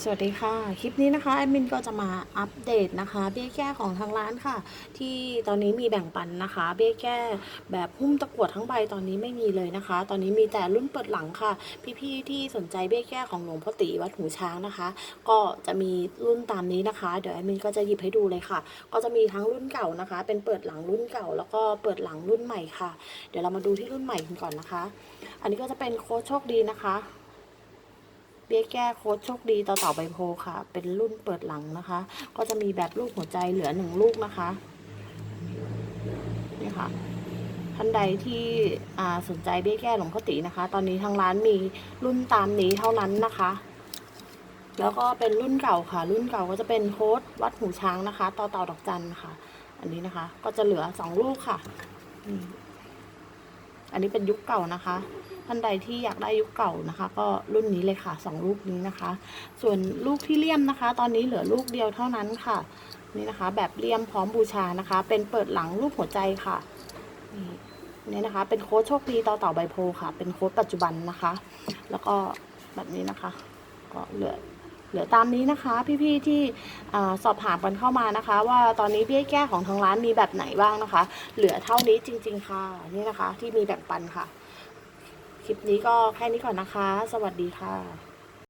สวัสดีค่ะ คลิปนี้นะคะแอดมินก็จะมาอัปเดตนะคะ เบี้ยแก้ของทางร้านค่ะ ที่ตอนนี้มีแบ่งปันนะคะ เบี้ยแก้แบบหุ้มตะกวดทั้งใบตอนนี้ไม่มีเลยนะคะ ตอนนี้มีแต่รุ่นเปิดหลังค่ะ พี่ๆที่สนใจเบี้ยแก้ของหลวงพ่อตีวัดหูช้างนะคะ ก็จะมีรุ่นตามนี้นะคะ เดี๋ยวแอดมินก็จะหยิบให้ดูเลยค่ะ ก็จะมีทั้งรุ่นเก่านะคะ เป็นเปิดหลังรุ่นเก่า แล้วก็เปิดหลังรุ่นใหม่ค่ะ เดี๋ยวเรามาดูที่รุ่นใหม่กันก่อนนะคะ อันนี้ก็จะเป็นโค้ชโชคดีนะคะ เบี้ยแก้โค้ดโชคดีต่อต่าใบโพค่ะ เป็นรุ่นเปิดหลังนะคะ ก็จะมีแบบลูกหัวใจเหลือหนึ่งลูกนะคะนี่ค่ะท่านใดที่สนใจเบี้ยแก้หลวงพ่อตีนะคะ ตอนนี้ทางร้านมีรุ่นตามนี้เท่านั้นนะคะ แล้วก็เป็นรุ่นเก่าค่ะ รุ่นเก่าก็จะเป็นโค้ดวัดหูช้างนะคะ ต่อเต่าดอกจันค่ะ อันนี้นะคะ ก็จะเหลือสองลูกค่ะ อันนี้เป็นยุคเก่านะคะ ท่านใดที่อยากได้ยุคเก่านะคะ ก็รุ่นนี้เลยค่ะสองลูกนี้นะคะ ส่วนลูกที่เลี่ยมนะคะ ตอนนี้เหลือลูกเดียวเท่านั้นค่ะ นี่นะคะ แบบเลี่ยมพร้อมบูชานะคะ เป็นเปิดหลังรูปหัวใจค่ะนี่นี่นะคะ เป็นโค้ดโชคดีต่อเต่าใบโพค่ะ เป็นโค้ดปัจจุบันนะคะ แล้วก็แบบนี้นะคะ ก็เหลือ เหลือตามนี้นะคะ พี่ๆที่สอบถามกันเข้ามานะคะ ว่าตอนนี้เบี้ยแก้ของทางร้านมีแบบไหนบ้างนะคะ เหลือเท่านี้จริง ๆ ค่ะนี่นะคะ ที่มีแบ่งปันค่ะ คลิปนี้ก็แค่นี้ก่อนนะคะ สวัสดีค่ะ